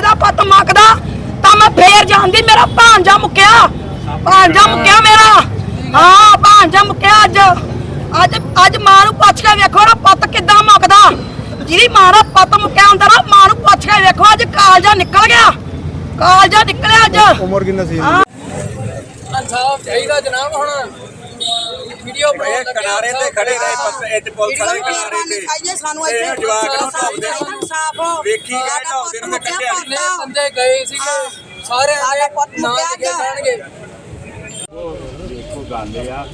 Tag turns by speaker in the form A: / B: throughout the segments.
A: ਦਾ ਪੁੱਤ ਮੰਗਦਾ ਤਾਂ ਮੈਂ ਫੇਰ ਜਾਂਦੀ ਮੇਰਾ ਭਾਂਜਾ ਮੁੱਕਿਆ। ਭਾਂਜਾ ਮੁੱਕਿਆ ਮੇਰਾ। ਹਾਂ ਭਾਂਜਾ ਮੁੱਕਿਆ ਅੱਜ। ਅੱਜ ਅੱਜ ਮਾਂ ਨੂੰ ਪੁੱਛ ਕੇ ਵੇਖੋ ਨਾ ਪੁੱਤ ਕਿੱਦਾਂ ਮੁੱਕਦਾ ਜਿਹਦੀ ਮਾਂ ਦਾ ਪੁੱਤ ਮੁੱਕਿਆ ਹੁੰਦਾ ਨਾ ਮਾਂ ਨੂੰ ਪੁੱਛ ਕੇ ਵੇਖੋ ਅੱਜ ਕਾਲਜਾ ਨਿਕਲ ਗਿਆ। ਕਾਲਜਾ ਨਿਕਲਿਆ ਅੱਜ।
B: ਉਮਰ ਕਿੰਨਾ ਸੀ?
A: ਹਾਂ।
C: ਇਨਸਾਫ ਚਾਹੀਦਾ ਜਨਾਬ ਹੁਣ। ਵੀਡੀਓ
D: ਇਹ ਕਿਨਾਰੇ ਤੇ ਖੜੇ ਰਹੇ ਪੱਤੇ ਇੱਥੇ ਪੁਲਿਸ ਵਾਲੇ ਕਿਨਾਰੇ ਤੇ।
E: ਚਾਹੀਏ ਸਾਨੂੰ
D: ਤੇ
E: ਇੱਥੇ
D: ਜਵਾਕ ਨੂੰ ਢੋਬਦੇ
E: ਇਨਸਾਫ
D: ਵੇਖੀ ਗਏ ਢੋਬਦੇ ਨੂੰ ਤੇ ਕੱਢਿਆ
C: ਨੇ ਬੰਦੇ ਗਏ ਸੀਗੇ ਸਾਰੇ
E: ਸਾਡਾ ਪੁੱਤ
C: ਨਾਂ
E: ਗਿਆ।
C: ਜਾਣਗੇ।
F: ਦੇਖੋ ਗੱਲ ਆ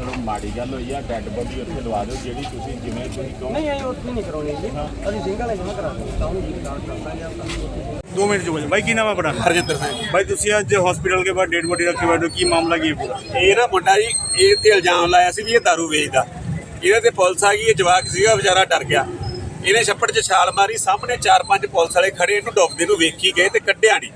F: ਚਲੋ ਮਾੜੀ ਗੱਲ ਹੋਈ ਆ ਡੈੱਡ ਬੋਡੀ ਉੱਥੇ ਲਵਾ ਦਿਓ ਜਿਹੜੀ ਤੁਸੀਂ ਜਿਵੇਂ ਤੁਸੀਂ ਕਹੋ।
C: ਨਹੀਂ ਅਸੀਂ ਉੱਥੇ ਨਹੀਂ ਕਰਾਉਣੀ ਜੀ। ਅਸੀਂ ਸਿੰਗਲ ਜਮਾ ਕਰਾ ਦਿੰਦੇ। ਤਾਂ ਉਹਨੂੰ ਜੀ ਕਾਰਡ ਕਰਦਾ
B: 2 ਮਿੰਟ ਚੁੱਪ ਭਾਈ ਕੀ ਨਾਮ ਹੈ ਆਪਣਾ?
D: ਹਰਜਿੰਦਰ ਸਿੰਘ।
B: ਭਾਈ ਤੁਸੀਂ ਅੱਜ ਹਸਪੀਟਲ ਕੇ ਬਾਅਦ ਡੈਡ ਬੋਡੀ ਰੱਖੇ ਬੈਠੇ ਹੋ ਕੀ ਮਾਮਲਾ ਕੀ ਪੂਰਾ?
D: ਇਹ ਨਾ ਮੁੰਡਾ ਜੀ ਇਹ ਤੇ ਇਲਜ਼ਾਮ ਲਾਇਆ ਸੀ ਵੀ ਇਹ दारू ਵੇਚਦਾ। ਇਹਦੇ ਤੇ ਪੁਲਿਸ ਆ ਗਈ ਇਹ ਜਵਾਕ ਸੀਗਾ ਵਿਚਾਰਾ ਡਰ ਗਿਆ। ਇਹਨੇ ਛੱਪੜ 'ਚ ਛਾਲ ਮਾਰੀ ਸਾਹਮਣੇ ਚਾਰ ਪੰਜ ਪੁਲਿਸ ਵਾਲੇ ਖੜੇ ਇਹਨੂੰ ਡੁੱਬਦੇ ਨੂੰ ਵੇਖੀ ਗਏ ਤੇ ਕੱਢਿਆ ਨਹੀਂ।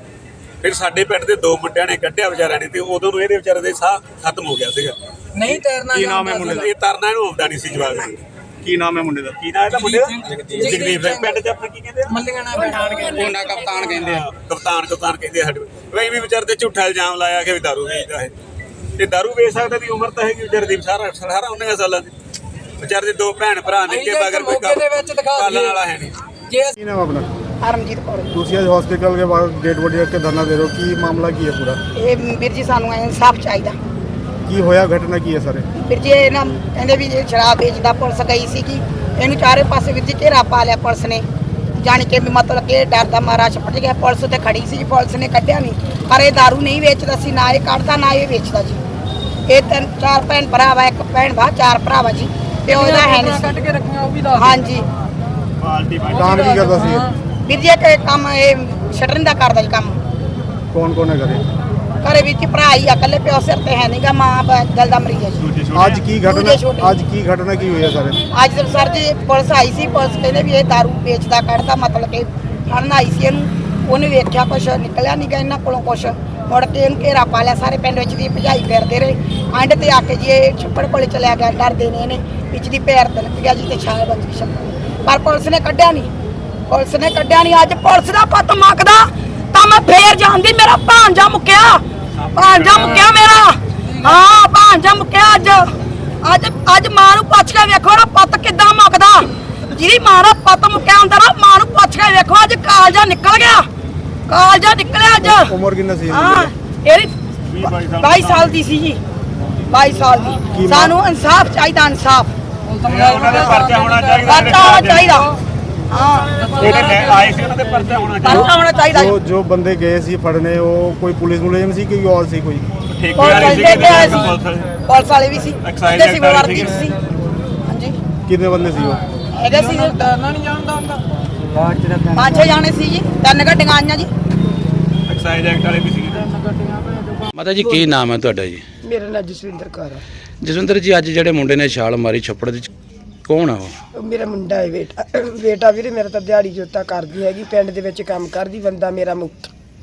D: ਫਿਰ ਸਾਡੇ ਪਿੰਡ ਦੇ ਦੋ ਮੁੰਡਿਆਂ ਨੇ ਕੱਢਿਆ ਵਿਚਾਰਿਆਂ ਨੇ ਤੇ ਉਦੋਂ ਨੂੰ ਇਹਦੇ ਵਿਚਾਰੇ ਦੇ ਸਾਹ ਖਤਮ ਹੋ ਗਿਆ ਸੀਗਾ।
C: ਨਹੀਂ ਤੈਰਨਾ
B: ਕੀ ਨਾਮ ਹੈ ਮੁੰਡੇ ਦਾ?
D: ਇਹ ਤਰਨਾ ਇਹਨੂੰ ਆਉਂਦਾ ਨਹੀਂ ਸੀ ਜਵਾਕ। ਨੂੰ।
B: ਕੀ ਨਾਮ ਹੈ ਮੁੰਡੇ ਦਾ?
D: ਕੀ ਨਾਮ ਇਹਦਾ ਮੁੰਡੇ ਦਾ?
C: ਜਗਦੀਪ
D: ਸਿੰਘ। ਪਿੰਡ 'ਚ ਆਪਣੇ ਕੀ ਕਹਿੰਦੇ ਆ?
C: ਮੱਲੀਆਂ ਨਾਲ ਬਿਠਾਣ ਕੇ
D: ਮੁੰਡਾ ਕਪਤਾਨ ਕਹਿੰਦੇ ਆ। ਕਪਤਾਨ ਕਪਤਾਨ ਕਹਿੰਦੇ ਆ ਸਾਡੇ ਵਈ ਵੀ ਵਿਚਾਰ ਤੇ ਝੂਠਾ ਇਲਜ਼ਾਮ ਲਾਇਆ ਕਿ ਵੀ ਦਾਰੂ ਵੇਚਦਾ ਹੈ ਤੇ ਦਾਰੂ ਵੇਚ ਸਕਦਾ ਦੀ ਉਮਰ ਤਾਂ ਹੈਗੀ ਵਿਚਾਰ ਦੀ ਸਾਰਾ ਸਾਰਾ 19 ਸਾਲਾਂ ਦੀ। ਵਿਚਾਰ ਦੇ ਦੋ ਭੈਣ ਭਰਾ ਨੇ ਕਿ ਮਗਰ ਕੋਈ
C: ਮੌਕੇ ਦੇ ਵਿੱਚ ਦਿਖਾ
D: ਪਾਲਣ
C: ਦਈਏ।
D: ਵਾਲਾ ਹੈ ਨਹੀਂ।
B: ਕੀ ਨਾਮ ਆਪਣਾ?
A: ਹਰਮਜੀਤ ਕੌਰ।
B: ਤੁਸੀਂ ਅੱਜ ਹਸਪੀਟਲ ਕੇ ਬਾਹਰ ਡੈਡ ਬੋਡੀ ਰੱਖ ਕੇ ਧਰਨਾ ਦੇ ਰਹੇ ਹੋ। ਕੀ ਮਾਮਲਾ ਕੀ ਹੈ ਪੂਰਾ?
A: ਇਹ ਵੀਰ ਜੀ ਸਾਨੂੰ ਇਨਸਾਫ ਚਾਹੀਦਾ।
B: ਕੀ ਹੋਇਆ ਘਟਨਾ ਕੀ ਹੈ ਸਾਰੇ?
A: ਵੀਰ ਜੀ ਇਹ ਨਾ ਕਹਿੰਦੇ ਵੀ ਇਹ ਸ਼ਰਾਬ ਵੇਚਦਾ ਪੁਲਿਸ ਗਈ ਸੀਗੀ ਇਹਨੂੰ ਚਾਰੇ ਪਾਸੇ ਵੀਰ ਜੀ ਘੇਰਾ ਪਾ ਲਿਆ ਪੁਲਿਸ ਨੇ। ਜਾਣੀ ਕਿ ਵੀ ਮਤਲਬ ਕਿ ਇਹ ਡਰਦਾ ਮਾਰਾ ਛੱਪੜ ਗਿਆ। ਪੁਲਿਸ ਉੱਤੇ ਖੜੀ ਸੀ ਪੁਲਿਸ ਨੇ ਕੱਢਿਆ ਨਹੀਂ ਪਰ ਇਹ दारू ਨਹੀਂ ਵੇਚਦਾ ਸੀ ਨਾ ਇਹ ਕੱਢਦਾ ਨਾ ਇਹ ਵੇਚਦਾ ਜੀ। ਇਹ ਤਿੰਨ ਚਾਰ ਭੈਣ ਭਰਾ ਵਾ ਇੱਕ ਭੈਣ ਵਾ ਚਾਰ ਭਰਾ ਵਾ ਜੀ। ਪਿਓ ਇਹਦਾ ਹੈ ਨਹੀਂ
C: ਕੱਢ
A: ਸੀ।
C: ਕੇ ਰੱਖੀਆਂ ਉਹ ਵੀ ਦੱਸ
A: ਹਾਂਜੀ।
B: ਦਾਨ ਕੀ ਕਰਦਾ ਸੀ।
A: ਵੀਰ ਜੀ ਇੱਕ ਕੰਮ ਇਹ ਸ਼ਟਰਿੰਗ ਦਾ ਕਰਦਾ ਜੀ ਕੰਮ।
B: ਕੌਣ ਕੌਣ ਹੈ ਘਰੇ
A: ਘਰੇ ਵਿੱਚ ਭਰਾ ਹੀ ਆ ਇਕੱਲੇ ਪਿਓ ਸਿਰ ਤੇ ਹੈ ਨਹੀਂਗਾ ਮਾਂ ਬ- ਦਿਲ ਦਾ ਮਰੀਜ਼ ਹੈ ਜੀ।
B: ਅੱਜ ਕੀ
A: ਦੂਜੇ
B: ਘਟਨਾ। ਅੱਜ ਕੀ ਘਟਨਾ ਕੀ ਹੋਈ ਹੈ ਸਾਰੇ?
A: ਅੱਜ ਜਦ ਸਰ ਜੀ ਪੁਲਿਸ ਆਈ ਸੀ ਪੁਲਿਸ ਕਹਿੰਦੇ ਵੀ ਇਹ दारू ਵੇਚਦਾ ਕੱਢਦਾ ਮਤਲਬ ਕਿ ਫੜਨ ਆਈ ਸੀ ਇਹਨੂੰ। ਉਹਨੇ ਵੇਖਿਆ ਕੁਛ ਨਿਕਲਿਆ ਨਹੀਂ ਗਾ ਇਹਨਾਂ ਕੋਲੋਂ ਕੁਛ। ਮੁੜ ਕੇ ਇਹਨੂੰ ਘੇਰਾ ਪਾ ਲਿਆ ਸਾਰੇ ਪਿੰਡ ਵਿੱਚ ਦੀ ਭਜਾਈ ਫਿਰਦੇ ਰਹੇ। ਐਂਡ ਤੇ ਆ ਕੇ ਜੀ ਇਹ ਛੱਪੜ ਕੋਲੇ ਚਲਿਆ ਗਿਆ ਡਰਦੇ ਨੇ ਇਹਨੇ। ਵਿੱਚ ਦੀ ਪੈਰ ਤੇ ਲੱਗ ਗਿਆ ਜੀ ਤੇ ਛਾਲ ਗਈ ਛੱਪੜ। ਪਰ ਪੁਲਿਸ ਨੇ ਕੱਢਿਆ ਨਹੀਂ ਪੁਲਿਸ ਨੇ ਕੱਢਿਆ ਨਹੀਂ ਅੱਜ। ਪੁਲਿਸ ਦਾ ਪੁੱਤ ਮੰਗਦਾ ਤਾਂ ਮੈਂ ਫੇਰ ਜਾਂਦੀ। ਮੇਰਾ ਭਾਂਜਾ ਮੁੱਕਿਆ। ਭਾਂਜਾ ਮੁੱਕਿਆ ਮੇਰਾ। ਹਾਂ ਭਾਂਜਾ ਮੁੱਕਿਆ ਅੱਜ। ਅੱਜ ਅੱਜ ਮਾਂ ਨੂੰ ਪੁੱਛ ਕੇ ਵੇਖੋ ਨਾ ਪੁੱਤ ਕਿੱਦਾਂ ਮੁੱਕਦਾ ਜਿਹਦੀ ਮਾਂ ਦਾ ਪੁੱਤ ਮੁੱਕਿਆ ਹੁੰਦਾ ਨਾ ਮਾਂ ਨੂੰ ਪੁੱਛ ਕੇ ਵੇਖੋ ਅੱਜ ਕਾਲਜਾ ਨਿਕਲ ਗਿਆ। ਕਾਲਜਾ ਨਿਕਲਿਆ ਅੱਜ।
B: ਉਮਰ ਕਿੰਨਾ ਸੀ
A: ਹਾਂ ਇਹਦੀ 22 ਸਾਲ ਦੀ ਸੀ। ਜੀ। 22 ਸਾਲ ਦੀ। ਸਾਨੂੰ ਇਨਸਾਫ ਚਾਹੀਦਾ ਇਨਸਾਫ।
D: ਉਹਨਾਂ ਦੇ ਪਰਚਾ ਹੋਣਾ ਚਾਹੀਦਾ।
A: ਪਤਾ ਹੋਣਾ ਚਾਹੀਦਾ ਹਾਂ
D: ਜਿਹੜੇ ਆਏ ਸੀ ਉਹਨਾਂ ਦੇ ਪਰਚਾ ਹੋਣਾ ਚਾਹੀਦਾ।
A: ਪਤਾ ਹੋਣਾ ਚਾਹੀਦਾ
B: ਜੋ ਜੋ ਬੰਦੇ ਗਏ ਸੀ ਫੜਨੇ ਉਹ ਕੋਈ ਪੁਲਿਸ ਮੁਲਾਜ਼ਮ ਸੀ ਕਿ ਹੋਰ ਸੀ ਕੋਈ?
D: ਠੇਕੇ ਵਾਲੇ
A: ਸੀ।
D: ਪੁਲਿਸ ਵਾਲੇ।
A: ਵੀ ਸੀ। ਤੇ ਵਰਦੀ। ਸੀ। ਹਾਂਜੀ।
B: ਕਿੰਨੇ ਬੰਦੇ ਸੀ ਉਹ?
A: ਹੈਗੇ ਸੀ
C: ਤੈਰਨਾ ਨਹੀਂ ਜਾਣਦਾ ਹੁੰਦਾ।
A: ਪੰਜ ਛੇ ਜਾਣੇ ਸੀ ਜੀ ਤਿੰਨ ਗੱਡੀਆਂ ਆਈਆਂ ਜੀ।
D: ਐਕਸਾਈਜ਼ ਐਕਟ ਵਾਲੇ ਵੀ ਸੀਗੇ।
G: ਮਾਤਾ ਜੀ ਕੀ ਨਾਮ ਹੈ ਤੁਹਾਡਾ ਜੀ?
H: ਮੇਰਾ ਨਾਂ ਜਸਵਿੰਦਰ ਕੌਰ ਹੈ।
G: ਜਸਵਿੰਦਰ ਜੀ ਅੱਜ ਜਿਹੜੇ ਮੁੰਡੇ ਨੇ ਛਾਲ ਮਾਰੀ ਛੱਪੜ ਦੇ ਵਿੱਚ ਕੌਣ ਆ ਉਹ?
H: ਮੇਰਾ ਮੁੰਡਾ ਹੈ, ਬੇਟਾ। ਬੇਟਾ ਵੀਰੇ, ਮੇਰਾ ਤਾਂ ਦਿਹਾੜੀ ਜੋਤਾ ਕਰਦੀ ਹੈਗੀ, ਪਿੰਡ ਦੇ ਵਿੱਚ ਕੰਮ ਕਰਦੀ, ਬੰਦਾ ਮੇਰਾ ਮੁੱਕ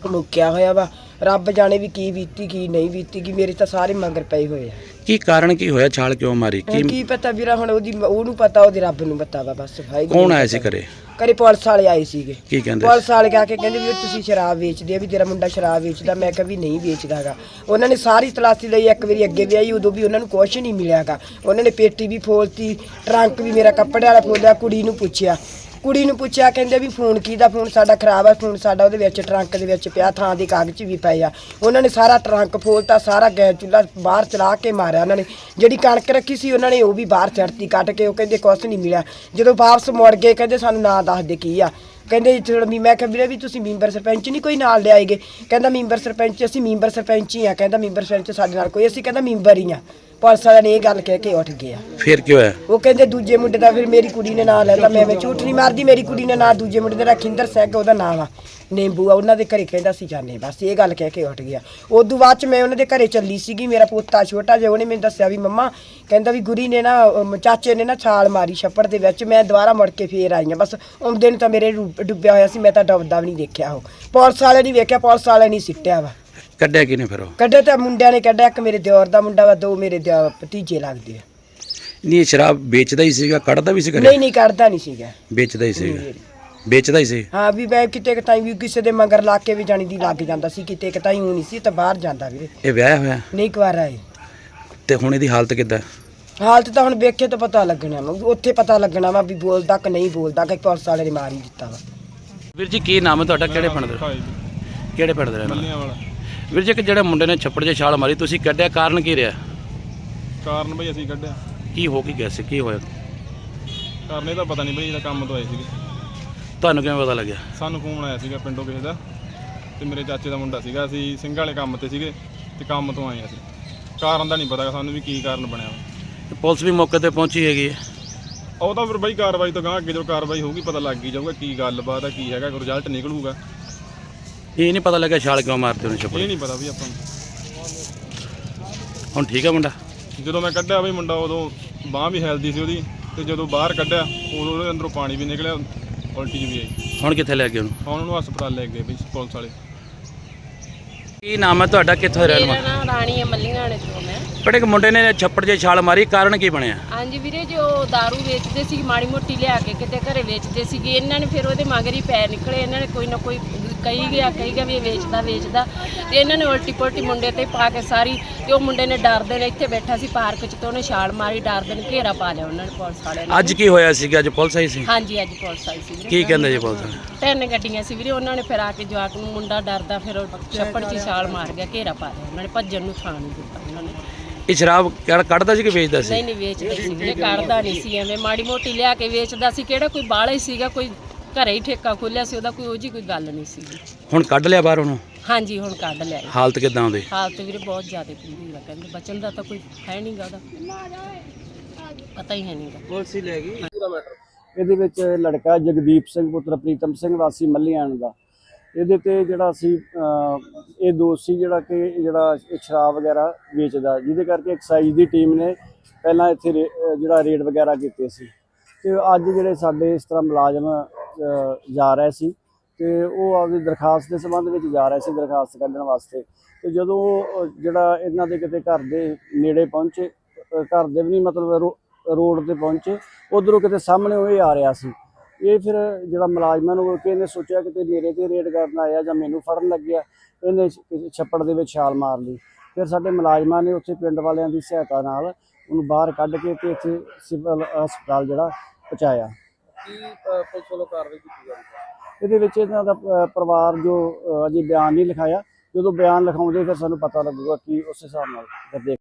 H: ਮੁੱਕਿਆ ਹੋਇਆ ਵਾ। ਰੱਬ ਜਾਣੇ ਵੀ ਕੀ ਬੀਤੀ ਕੀ ਨਹੀਂ ਬੀਤੀ ਕੀ ਮੇਰੇ ਤਾਂ ਸਾਰੇ ਮੰਗਰ ਪਏ ਹੋਏ ਆ।
G: ਕੀ ਕਾਰਨ ਕੀ ਹੋਇਆ ਛਾਲ ਕਿਉਂ ਮਾਰੀ?
H: ਹੁਣ
G: ਕੀ
H: ਕੀ ਪਤਾ ਵੀਰਾ ਹੁਣ ਉਹਦੀ ਉਹਨੂੰ ਪਤਾ ਉਹਦੇ ਰੱਬ ਨੂੰ ਪਤਾ ਵਾ ਬਸ ਭਾਈ
G: ਕੌਣ ਆਇਆ ਸੀ ਘਰੇ?
H: ਕਰੇ ਪੁਲਿਸ ਵਾਲੇ ਆਏ ਸੀਗੇ।
G: ਕੀ ਕਹਿੰਦੇ
H: ਪੁਲਿਸ ਵਾਲੇ ਆ ਕੇ ਕਹਿੰਦੇ ਵੀ ਤੁਸੀਂ ਸ਼ਰਾਬ ਵੇਚਦੇ ਆ ਵੀ ਤੇਰਾ ਮੁੰਡਾ ਸ਼ਰਾਬ ਵੇਚਦਾ ਮੈਂ ਕਿਹਾ ਵੀ ਨਹੀਂ ਵੇਚਦਾਗਾ। ਉਹਨਾਂ ਨੇ ਸਾਰੀ ਤਲਾਸ਼ੀ ਲਈ ਇੱਕ ਵਾਰੀ ਅੱਗੇ ਵੀ ਆਈ ਉਦੋਂ ਵੀ ਉਹਨਾਂ ਨੂੰ ਕੁਝ ਨਹੀਂ ਮਿਲਿਆਗਾ। ਉਹਨਾਂ ਨੇ ਪੇਟੀ ਵੀ ਫੋਲਤੀ ਟਰੰਕ ਵੀ ਮੇਰਾ ਕੱਪੜੇ ਵਾਲਾ ਫੋਲਿਆ ਕੁੜੀ ਨੂੰ ਪੁੱਛਿਆ। ਕੁੜੀ ਨੂੰ ਪੁੱਛਿਆ, ਕਹਿੰਦੇ ਵੀ ਫੋਨ ਕਿਹਦਾ? ਫੋਨ ਸਾਡਾ ਖਰਾਬ ਹੈ ਫੋਨ ਸਾਡਾ ਉਹਦੇ ਵਿੱਚ ਟਰੰਕ ਦੇ ਵਿੱਚ ਪਿਆ, ਥਾਂ ਦੇ ਕਾਗਜ਼ ਵੀ ਪਏ ਆ। ਉਹਨਾਂ ਨੇ ਸਾਰਾ ਟਰੰਕ ਫੋਲਤਾ ਸਾਰਾ ਗੈਸ ਚੁੱਲ੍ਹਾ ਬਾਹਰ ਚਲਾ ਕੇ ਮਾਰਿਆ ਉਹਨਾਂ ਨੇ। ਜਿਹੜੀ ਕਣਕ ਰੱਖੀ ਸੀ ਉਹਨਾਂ ਨੇ, ਉਹ ਵੀ ਬਾਹਰ ਛੱਡਤੀ ਕੱਟ ਕੇ ਉਹ ਕਹਿੰਦੇ ਕੁਛ ਨਹੀਂ ਮਿਲਿਆ। ਜਦੋਂ ਵਾਪਸ ਮੁੜ ਗਏ, ਕਹਿੰਦੇ ਸਾਨੂੰ ਨਾਂ ਦੱਸ ਦੇ ਕੀ ਆ। ਕਹਿੰਦੇ ਥੋੜਾ ਵੀ ਮੈਂ ਕਿਹਾ ਵੀਰੇ ਵੀ ਤੁਸੀਂ ਮੈਂਬਰ ਸਰਪੰਚ ਨਹੀਂ ਕੋਈ ਨਾਲ ਲਿਆਏਗੇ। ਕਹਿੰਦਾ ਮੈਂਬਰ ਸਰਪੰਚ ਅਸੀਂ ਮੈਂਬਰ ਸਰਪੰਚ ਹੀ ਆ। ਕਹਿੰਦਾ ਮੈਂਬਰ ਸਰਪੰਚ ਸਾਡੇ ਨਾਲ ਕੋਈ ਅਸੀਂ ਕਹਿੰਦਾ ਮੈਂਬਰ ਹੀ ਆ। ਪੁਲਿਸ ਵਾਲਿਆਂ ਨੇ ਇਹ ਗੱਲ ਕਹਿ ਕੇ ਉੱਠ ਗਿਆ
G: ਫਿਰ ਕੀ ਹੋਇਆ?
H: ਉਹ ਕਹਿੰਦੇ ਦੂਜੇ ਮੁੰਡੇ ਦਾ ਫਿਰ ਮੇਰੀ ਕੁੜੀ ਨੇ ਨਾਂ ਲੈਤਾ ਮੈਂ ਐਵੇਂ ਝੂਠ ਨਹੀਂ ਮਾਰਦੀ ਮੇਰੀ ਕੁੜੀ ਨੇ ਨਾਂ ਦੂਜੇ ਮੁੰਡੇ ਦਾ ਰਖਿੰਦਰ ਸਿੰਘ ਉਹਦਾ ਨਾਮ ਆ ਨਿੰਬੂ ਆ ਉਹਨਾਂ ਦੇ ਘਰੇ ਕਹਿੰਦਾ ਸੀ ਜਾਣੇ ਬਸ ਇਹ ਗੱਲ ਕਹਿ ਕੇ ਉੱਠ ਗਿਆ। ਉਦੋਂ ਬਾਅਦ ਚ ਮੈਂ ਉਹਨਾਂ ਦੇ ਘਰੇ ਚੱਲੀ ਸੀਗੀ ਮੇਰਾ ਪੋਤਾ ਛੋਟਾ ਜਿਹਾ ਉਹਨੇ ਮੈਨੂੰ ਦੱਸਿਆ ਵੀ ਮੰਮਾ ਕਹਿੰਦਾ ਵੀ ਗੁਰੀ ਨੇ ਨਾ ਅਮ, ਚਾਚੇ ਨੇ ਨਾ ਛਾਲ ਮਾਰੀ ਛੱਪੜ ਦੇ ਵਿੱਚ ਮੈਂ ਦੁਬਾਰਾ ਮੁੜ ਕੇ ਫੇਰ ਆਈ ਹਾਂ। ਬਸ ਆਉਂਦੇ ਨੂੰ ਤਾਂ ਮੇਰੇ ਡੁੱਬ- ਡੁੱਬਿਆ ਹੋਇਆ ਸੀ ਮੈਂ ਤਾਂ ਡੁੱਬਦਾ ਵੀ ਨਹੀਂ ਦੇਖਿਆ ਉਹ। ਪੁਲਿਸ ਵਾਲੇ ਨਹੀਂ ਵੇਖਿਆ ਪੁਲਿਸ ਵਾਲੇ ਨਹੀਂ ਸਿੱਟਿਆ ਵਾ।
G: ਕੱਢਿਆ ਕਿਨੇ ਫਿਰ ਉਹ?
H: ਕੱਢੇ ਤਾਂ ਮੁੰਡਿਆਂ ਨੇ ਕੱਢਿਆ ਇੱਕ ਮੇਰੇ ਦਿਓਰ ਦਾ ਮੁੰਡਾ ਵਾ ਦੋ ਮੇਰੇ ਦਿਓ- ਭਤੀਜੇ ਲੱਗਦੇ ਆ।
G: ਨਹੀਂ ਇਹ ਸ਼ਰਾਬ ਵੇਚਦਾ ਹੀ ਸੀਗਾ ਕੱਢਦਾ ਵੀ ਸੀ ਘਰੇ
H: ਨਹੀਂ ਨਹੀਂ ਕੱਢਦਾ ਨਹੀਂ ਸੀਗਾ।
G: ਵੇਚਦਾ ਹੀ ਸੀਗਾ। ਵੇਚਦਾ ਹੀ ਸੀ।
H: ਹਾਂ ਵੀ ਮੈਂ ਕਿਤੇ ਕਿਤਾਈ ਵੀ ਕਿਸੇ ਦੇ ਮਗਰ ਲਾ ਕੇ ਵੀ ਜਾਣੀ ਦੀ ਲੱਗ ਜਾਂਦਾ ਸੀ ਕਿਤੇ ਕਿਤਾਈ ਉਹ ਨਹੀਂ ਸੀ ਤਾਂ ਬਾਹਰ ਜਾਂਦਾ ਵੀਰੇ।
G: ਇਹ ਵਿਆਹ ਹੋਇਆ?
H: ਨਹੀਂ ਕੁਵਾਰਾ ਹੈ
G: ਤੇ ਹੁਣ ਇਹਦੀ ਹਾਲਤ ਕਿੱਦਾਂ?
H: ਹਾਲਤ ਤਾਂ ਹੁਣ ਵੇਖੇ ਤਾਂ ਪਤਾ ਲੱਗਣਾ ਵਾ ਉੱਥੇ ਪਤਾ ਲੱਗਣਾ ਵਾ ਵੀ ਬੋਲਦਾ ਕਿ ਨਹੀਂ ਬੋਲਦਾ ਕਿ ਪੁਲਿਸ ਵਾਲੇ ਨੇ ਮਾਰ ਹੀ ਦਿੱਤਾ ਵਾ।
G: ਵੀਰ ਜੀ ਕੀ ਨਾਮ ਹੈ ਤੁਹਾਡਾ? ਕਿਹੜੇ ਪਿੰਡ ਦੇ ਕਿਹੜੇ ਪਿੰਡ ਦੇ ਰਹਿਣ ਵਾਲੇ? ਵੀਰ ਜੀ ਇੱਕ ਜਿਹੜਾ ਮੁੰਡੇ ਨੇ ਛੱਪੜ 'ਚ ਛਾਲ ਮਾਰੀ ਤੁਸੀਂ ਕੱਢਿਆ? ਕਾਰਨ ਕੀ ਰਿਹਾ?
E: ਕਾਰਨ ਬਈ ਅਸੀਂ ਕੱਢਿਆ।
G: ਕੀ ਹੋ ਕੀ ਗਿਆ ਸੀ? ਕੀ ਹੋਇਆ?
E: ਕਾਰਨ ਇਹਦਾ ਪਤਾ ਨਹੀਂ ਬਈ ਇਹਦਾ ਕੰਮ ਤੋਂ ਆਏ ਸੀਗੇ।
G: ਤੁਹਾਨੂੰ ਕਿਵੇਂ ਪਤਾ ਲੱਗਿਆ?
E: ਸਾਨੂੰ ਫੋਨ ਆਇਆ ਸੀਗਾ ਪਿੰਡੋਂ ਕਿਸੇ ਦਾ ਤੇ ਮੇਰੇ ਚਾਚੇ ਦਾ ਮੁੰਡਾ ਸੀਗਾ। ਅਸੀਂ ਸਿੰਘ ਵਾਲੇ ਕੰਮ ਤੇ ਸੀਗੇ ਤੇ ਕੰਮ ਤੋਂ ਆਏ ਅਸੀਂ। ਕਾਰਨ ਦਾ ਨਹੀਂ ਪਤਾ ਸਾਨੂੰ ਵੀ ਕੀ ਕਾਰਨ ਬਣਿਆ ਵਾ।
G: ਤੇ ਪੁਲਿਸ ਵੀ ਮੌਕੇ ਤੇ ਪਹੁੰਚੀ ਹੈਗੀ ਹੈ।
E: ਉਹ ਤਾਂ ਫਿਰ ਬਈ ਕਾਰਵਾਈ ਤੋਂ ਗਾਂ ਅੱਗੇ ਜੋ ਕਾਰਵਾਈ ਹੋਊਗੀ ਪਤਾ ਲੱਗ ਹੀ ਜਾਊਗਾ ਕੀ ਗੱਲਬਾਤ ਆ ਕੀ ਹੈਗਾ ਰਿਜ਼ਲਟ ਨਿਕਲੂਗਾ।
G: ਇਹ ਨਹੀਂ ਪਤਾ ਲੱਗਿਆ ਛਾਲ ਕਿਉਂ ਮਾਰਦੇ ਉਹਨੇ ਛੱਪੜ।
E: ਇਹ ਨਹੀਂ ਪਤਾ ਵੀ ਆਪਾਂ ਨੂੰ।
G: ਹੁਣ ਠੀਕ ਹੈ ਮੁੰਡਾ?
E: ਜਦੋਂ ਮੈਂ ਕੱਢਿਆ ਬਈ ਮੁੰਡਾ ਉਦੋਂ ਬਾਹ ਵੀ ਹੈਲਦੀ ਸੀ ਉਹਦੀ ਤੇ ਜਦੋਂ ਬਾਹਰ ਕੱਢਿਆ ਉਦੋਂ ਉਹਦੇ ਅੰਦਰੋਂ ਪਾਣੀ ਵੀ ਨਿਕਲਿਆ ਉਲਟੀ ਜਿਹੀ ਵੀ ਆਈ।
G: ਹੁਣ ਕਿੱਥੇ ਲੈ ਗਏ ਉਹਨੂੰ?
E: ਹੁਣ ਉਹਨੂੰ ਹਸਪਤਾਲ ਲੈ ਗਏ ਬਈ ਪੁਲਿਸ ਵਾਲੇ।
G: ਕੀ ਨਾਮ ਹੈ ਤੁਹਾਡਾ? ਕਿੱਥੋਂ ਰਹਿਣ
I: ਮੇਰਾ
G: ਵਾਲਾ
I: ਨਾਮ ਰਾਣੀ ਹੈ ਮੱਲੀਆਂ ਵਾਲੇ ਤੋਂ ਮੈਂ।
G: ਬੜੇ ਇੱਕ ਮੁੰਡੇ ਨੇ ਛੱਪੜ 'ਚ ਛਾਲ ਮਾਰੀ ਕਾਰਨ ਕੀ ਬਣਿਆ?
I: ਹਾਂਜੀ ਵੀਰੇ ਜੋ दारू ਵੇਚਦੇ ਸੀ ਮਾੜੀ ਮੋਟੀ ਲਿਆ ਕੇ ਕਿਤੇ ਘਰੇ ਵੇਚਦੇ ਸੀਗੇ ਇਹਨਾਂ ਨੇ ਫਿਰ ਉਹਦੇ ਮਗਰ ਹੀ ਪੈ ਨਿਕਲੇ ਇਹਨਾਂ ਨੇ ਕੋਈ ਨਾ ਕੋਈ ਕਹੀ ਗਿਆ ਕਹੀ ਗਿਆ ਵੀ ਇਹ ਵੇਚਦਾ ਵੇਚਦਾ ਤੇ ਇਹਨਾਂ ਨੇ ਉਲਟੀ ਪੁਲਟੀ ਮੁੰਡੇ ਤੇ ਪਾ ਕੇ ਸਾਰੀ ਤੇ ਉਹ ਮੁੰਡੇ ਨੇ ਡਰਦੇ ਨੇ ਇੱਥੇ ਬੈਠਾ ਸੀ ਪਾਰਕ 'ਚ ਤੇ ਉਹਨੇ ਛਾਲ ਮਾਰੀ ਡਰਦੇ ਨੇ ਘੇਰਾ ਪਾ ਲਿਆ ਉਹਨਾਂ ਨੇ ਪੁਲਿਸ ਵਾਲਿਆਂ ਨੇ।
G: ਅੱਜ ਕੀ ਹੋਇਆ ਸੀਗਾ? ਅੱਜ ਪੁਲਿਸ ਆਈ ਸੀ?
I: ਹਾਂਜੀ ਅੱਜ ਪੁਲਿਸ ਆਈ ਸੀ ਵੀਰੇ।
G: ਕੀ ਕਹਿੰਦੇ ਜੀ ਪੁਲਿਸ ਵਾਲੇ?
I: ਤਿੰਨ ਗੱਡੀਆਂ ਸੀ ਵੀਰੇ ਉਹਨਾਂ ਨੇ ਫਿਰ ਆ ਕੇ ਜਵਾਕ ਨੂੰ ਮੁੰਡਾ ਡਰਦਾ ਫਿਰ ਉਹ ਛੱਪੜ 'ਚ ਛਾਲ ਮਾਰ ਗਿਆ ਘੇਰਾ ਪਾ ਲਿਆ ਉਹਨਾਂ ਨੇ ਭੱਜਣ ਨੂੰ ਥਾਂ ਨਹੀਂ ਦਿੱਤਾ।
G: ਇਹ ਸ਼ਰਾਬ ਕਿਹੜਾ ਕੱਢਦਾ ਸੀ ਕਿ ਵੇਚਦਾ ਸੀ?
I: ਨਹੀਂ ਨਹੀਂ ਵੇਚਦਾ ਸੀ। ਵੀਰੇ ਕਰਦਾ ਨਹੀਂ ਸੀ ਐਵੇਂ ਮਾੜੀ ਮੋਟੀ ਲਿਆ ਕੇ ਵੇਚਦਾ ਸੀ। ਕਿਹੜਾ ਕੋਈ ਬਾਲਾ ਹੀ ਸੀਗਾ ਕੋਈ ਘਰੇ ਹੀ ਠੇਕਾ ਖੋਲਿਆ ਸੀ ਉਹਦਾ ਕੋਈ ਉਹ ਜੀ ਕੋਈ ਗੱਲ ਨਹੀਂ ਸੀ।
G: ਹੁਣ ਕੱਢ ਲਿਆ ਬਾਹਰ ਉਹਨੂੰ?
I: ਹਾਂਜੀ ਹੁਣ ਕੱਢ ਲਿਆ। ਜੀ।
G: ਹਾਲਤ ਕਿਦਾਂ ਉਹਦੀ?
I: ਹਾਲਤ ਵੀਰੇ ਬਹੁਤ ਜ਼ਿਆਦਾ ਗੰਭੀਰ ਆ ਕਹਿੰਦੇ ਬਚਣ ਦਾ ਤਾਂ ਕੋਈ ਹੈ ਨਹੀਂਗਾ ਉਹਦਾ। ਪਤਾ ਹੀ ਹੈ ਨਹੀਂਗਾ
C: ਪੁਲਿਸ ਹੀ ਲੈ ਗਈ। ਪੂਰਾ ਮੈਟਰ
J: ਇਹਦੇ ਵਿੱਚ ਲੜਕਾ ਜਗਦੀਪ ਸਿੰਘ ਪੁੱਤਰ ਪ੍ਰੀਤਮ ਸਿੰਘ ਵਾਸੀ ਮੱਲੀਆਣ ਦਾ। ਇਹਦੇ ਤੇ ਜਿਹੜਾ ਸੀ ਇਹ ਦੋਸ਼ ਸੀ ਜਿਹੜਾ ਕਿ ਜਿਹੜਾ ਸ਼ਰਾਬ ਵਗੈਰਾ ਵੇਚਦਾ, ਜਿਹਦੇ ਕਰਕੇ ਐਕਸਾਈਜ਼ ਦੀ ਟੀਮ ਨੇ ਪਹਿਲਾਂ ਇੱਥੇ ਰੇ- ਜਿਹੜਾ ਰੇਡ ਵਗੈਰਾ ਕੀਤੇ ਸੀ। ਤੇ ਅੱਜ ਜਿਹੜੇ ਸਾਡੇ ਇਸ ਤਰ੍ਹਾਂ ਮੁਲਾਜ਼ਮ ਜਾ ਰਹੇ ਸੀ, ਤੇ ਉਹ ਆਪਦੀ ਦਰਖਾਸਤ ਦੇ ਸੰਬੰਧ ਵਿੱਚ ਜਾ ਰਹੇ ਸੀ ਦਰਖਾਸਤ ਕੱਢਣ ਵਾਸਤੇ। ਤੇ ਜਦੋਂ ਜਿਹੜਾ ਇਹਨਾਂ ਦੇ ਕਿਤੇ ਘਰ ਦੇ ਨੇੜੇ ਪਹੁੰਚੇ ਘਰ ਦੇ ਵੀ ਨਹੀਂ, ਮਤਲਬ ਰੋ- ਰੋਡ ਤੇ ਪਹੁੰਚੇ, ਉਧਰੋਂ ਕਿਤੇ ਸਾਹਮਣੇ ਉਹ ਇਹ ਆ ਰਿਹਾ ਸੀ। ਇਹ ਫਿਰ ਜਿਹੜਾ ਮੁਲਾਜ਼ਮਾਂ ਨੂੰ ਕਿ ਇਹਨੇ ਸੋਚਿਆ ਕਿ ਮੇਰੇ ਤੇ ਰੇਡ ਕਰਨ ਆਇਆ ਜਾਂ ਮੈਨੂੰ ਫੜਨ ਲੱਗਿਆ ਇਹਨੇ ਛੱਪੜ ਦੇ ਵਿੱਚ ਛਾਲ ਮਾਰ ਲਈ। ਫਿਰ ਸਾਡੇ ਮੁਲਾਜ਼ਮਾਂ ਨੇ ਉੱਥੇ ਪਿੰਡ ਵਾਲਿਆਂ ਦੀ ਸਹਾਇਤਾ ਨਾਲ ਉਹਨੂੰ ਬਾਹਰ ਕੱਢ ਕੇ ਤੇ ਇੱਥੇ ਸਿਵਲ ਹਸਪਤਾਲ ਜਿਹੜਾ ਪਹੁੰਚਾਇਆ।
C: ਕੀ ਪੁਲਿਸ ਵੱਲੋਂ ਕਾਰਵਾਈ ਕੀਤੀ ਜਾ ਰਹੀ ਹੈ?
J: ਇਹਦੇ ਵਿੱਚ ਇਹਨਾਂ ਦਾ ਪਰਿਵਾਰ ਜੋ ਅਜੇ ਬਿਆਨ ਨਹੀਂ ਲਿਖਾਇਆ। ਜਦੋਂ ਬਿਆਨ ਲਿਖਾਉਂਦੇ ਫਿਰ ਸਾਨੂੰ ਪਤਾ ਲੱਗੂਗਾ ਕਿ ਉਸ ਹਿਸਾਬ ਨਾਲ ਦੇਖ